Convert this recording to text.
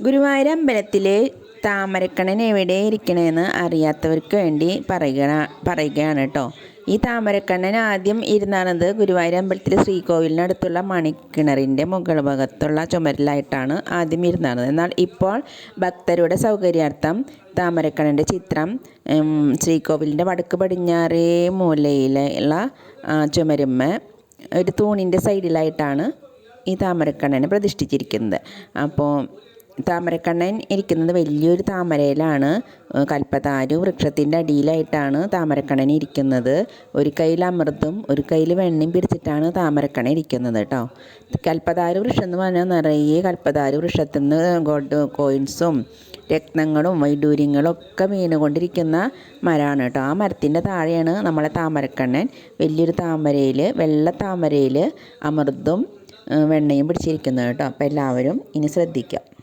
ഗുരുവായൂർ അമ്പലത്തിലെ താമരക്കണ്ണൻ എവിടെ ഇരിക്കണമെന്ന് അറിയാത്തവർക്ക് വേണ്ടി പറയുക പറയുകയാണ് കേട്ടോ ഈ താമരക്കണ്ണൻ ആദ്യം ഇരുന്നാണത് ഗുരുവായൂർ അമ്പലത്തിലെ ശ്രീകോവിലിനടുത്തുള്ള മണിക്കിണറിന്റെ മുകൾ ഭാഗത്തുള്ള ചുമരിലായിട്ടാണ് ആദ്യം ഇരുന്നത് എന്നാൽ ഇപ്പോൾ ഭക്തരുടെ സൗകര്യാർത്ഥം താമരക്കണ്ണന്റെ ചിത്രം ശ്രീകോവിലിന്റെ വടക്ക് പടിഞ്ഞാറേ മൂലയിലുള്ള ചുമരുമ്മ ഒരു തൂണിന്റെ സൈഡിലായിട്ടാണ് ഈ താമരക്കണ്ണനെ പ്രതിഷ്ഠിച്ചിരിക്കുന്നത്. അപ്പോൾ താമരക്കണ്ണൻ ഇരിക്കുന്നത് വലിയൊരു താമരയിലാണ്. കൽപ്പതാരു വൃക്ഷത്തിന്റെ അടിയിലായിട്ടാണ് താമരക്കണ്ണൻ ഇരിക്കുന്നത്. ഒരു കയ്യിൽ അമൃതും ഒരു കയ്യിൽ വെണ്ണയും പിടിച്ചിട്ടാണ് താമരക്കണ്ണൻ ഇരിക്കുന്നത് കേട്ടോ. കൽപ്പതാരു വൃക്ഷം എന്ന് പറഞ്ഞാൽ നിറയെ കൽപ്പതാരു വൃക്ഷത്തിൽ നിന്ന് ഗോൾഡ് കോയിൻസും രത്നങ്ങളും വൈഡൂര്യങ്ങളും ഒക്കെ വീണുകൊണ്ടിരിക്കുന്ന മരമാണ് കേട്ടോ. ആ മരത്തിന്റെ താഴെയാണ് നമ്മളെ താമരക്കണ്ണൻ. വലിയൊരു താമരയിൽ വെള്ള താമരയിൽ അമൃതും വെണ്ണയും പിടിച്ചിരിക്കുന്നത് കേട്ടോ. അപ്പോൾ എല്ലാവരും ഇനി ശ്രദ്ധിക്കാം